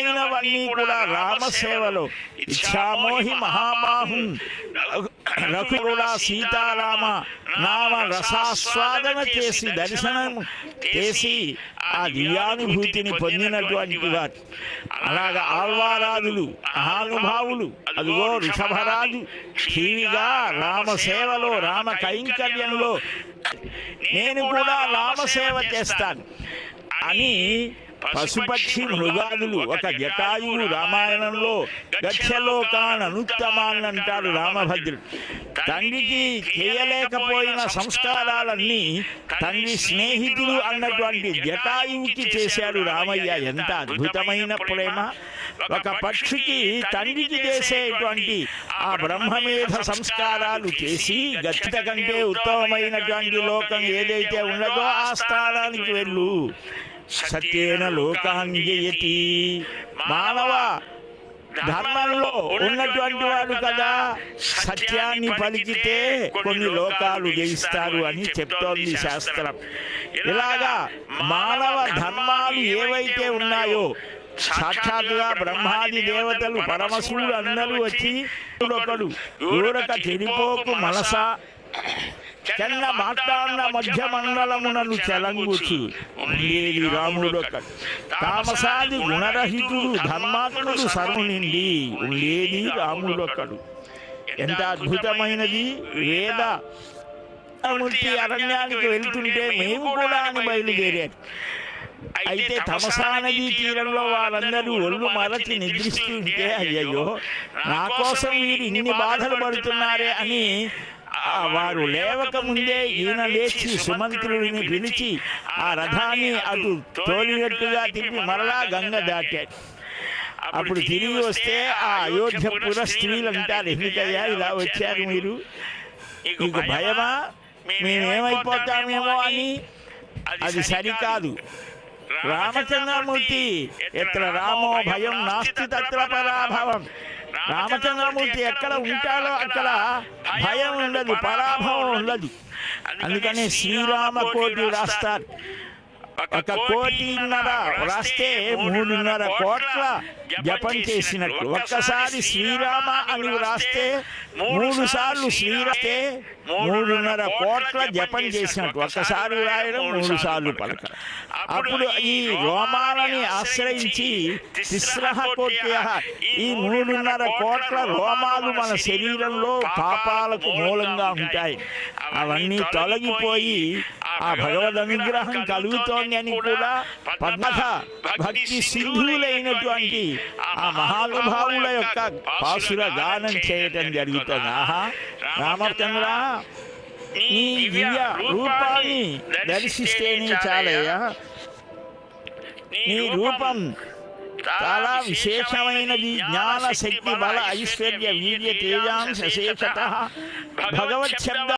ఇష్టమైనవన్నీ కూడా రామసేవలో. ఇచ్చామోహి మహాబాహుం. రఘురుల సీతారామ నామ రసాస్వాదన చేసి దర్శనం చేసి ఆ దివ్యానుభూతిని పొందినటువంటి వారు. అలాగా ఆల్వారాజులు మహానుభావులు అదిగో ఋషభరాజు ఠీవిగా రామసేవలో రామ కైంకర్యంలో నేను కూడా రామసేవ చేస్తాను అని పశుపక్షి మృగాదులు ఒక జటాయువు రామాయణంలో గచ్చలోకాన్ అనుత్తమాన్ అంటాడు రామభద్రుడు. తండ్రికి చేయలేకపోయిన సంస్కారాలన్నీ తండ్రి స్నేహితుడు అన్నటువంటి జటాయువుకి చేశాడు రామయ్య. ఎంత అద్భుతమైన ప్రేమ. ఒక పక్షికి తండ్రికి చేసేటువంటి ఆ బ్రహ్మమేధ సంస్కారాలు చేసి గచ్చిత కంటే ఉత్తమమైనటువంటి లోకం ఏదైతే ఉన్నదో ఆ స్థానానికి వెళ్ళు. సత్యేన లోకాన్ని మానవ ధర్మంలో ఉన్నటువంటి వాడు కదా. సత్యాన్ని పలికితే కొన్ని లోకాలు జయిస్తారు అని చెప్తోంది శాస్త్రం. ఇలాగా మానవ ధర్మాలు ఏవైతే ఉన్నాయో సాక్షాత్తుగా బ్రహ్మాది దేవతలు పరమశివుడు అందరూ వచ్చి ఒకడు ఊరక చెడిపోకు మనస. చెన్న మాట్లాడిన మధ్య మండలమునను చెలంగుచు. ఉండేది రాముడొక్కడు తామసాది గుణరహితుడు ధర్మాత్ముడు సర్వునిండి ఉండేది రాముడొక్కడు ఎంత అద్భుతమైనది వేద మూర్తి అరణ్యానికి వెళ్తుంటే మేము కూడా అని బయలుదేరారు. అయితే తమసా నదీ తీరంలో వారందరూ ఒళ్ళు మరచి నిద్రిస్తుంటే అయ్యయ్యో నా కోసం వీరు ఇన్ని బాధలు పడుతున్నారే అని వారు లేవక ముందే ఈయన లేచి సుమంత్రుడిని పిలిచి ఆ రథాన్ని అటు తోలినట్టుగా తిప్పి మరలా గంగ దాటాడు అప్పుడు తిరిగి వస్తే ఆ అయోధ్యపుర స్త్రీలు అంటారు. ఎందుకయ్యా ఇలా వచ్చారు మీరు. మీకు భయమా? మేమేమైపోతామేమో అని అది సరికాదు. రామచంద్రమూర్తి. ఎత్ర రామో భయం నాస్తి తత్ర పరాభవం. రామచంద్రమూర్తి ఎక్కడ ఉంటాడో అక్కడ భయం ఉండదు పరాభవం ఉండదు. అందుకని శ్రీరామ కోటి రాస్తారు. ఒక కోటిన్నర రాస్తే మూడున్నర కోట్ల జపం చేసినట్టు. ఒక్కసారి శ్రీరామ అని రాస్తే మూడు సార్లు శ్రీరాస్తే మూడున్నర కోట్ల జపం చేసినట్టు. ఒక్కసారి రాయడం మూడు సార్లు పలక అప్పుడు ఈ రోమాలని ఆశ్రయించి తిస్రహ కోట్య ఈ మూడున్నర కోట్ల రోమాలు మన శరీరంలో పాపాలకు మూలంగా ఉంటాయి. అవన్నీ తొలగిపోయి ఆ భగవద్ అనుగ్రహం కలుగుతోంది అని కూడా పద్మథ భక్తి సింధువులైనటువంటి ఆ మహానుభావుల యొక్క పాసుర గానం చేయటం జరుగుతుంది. ఆహా. రామచంద్ర నీ దివ్య రూపాన్ని దర్శిస్తేనే చాలయ్యా. నీ రూపం చాలా విశేషమైనది. జ్ఞాన శక్తి బల ఐశ్వర్య వీర్య తేజాంశ శేషత. భగవత్ శబ్ద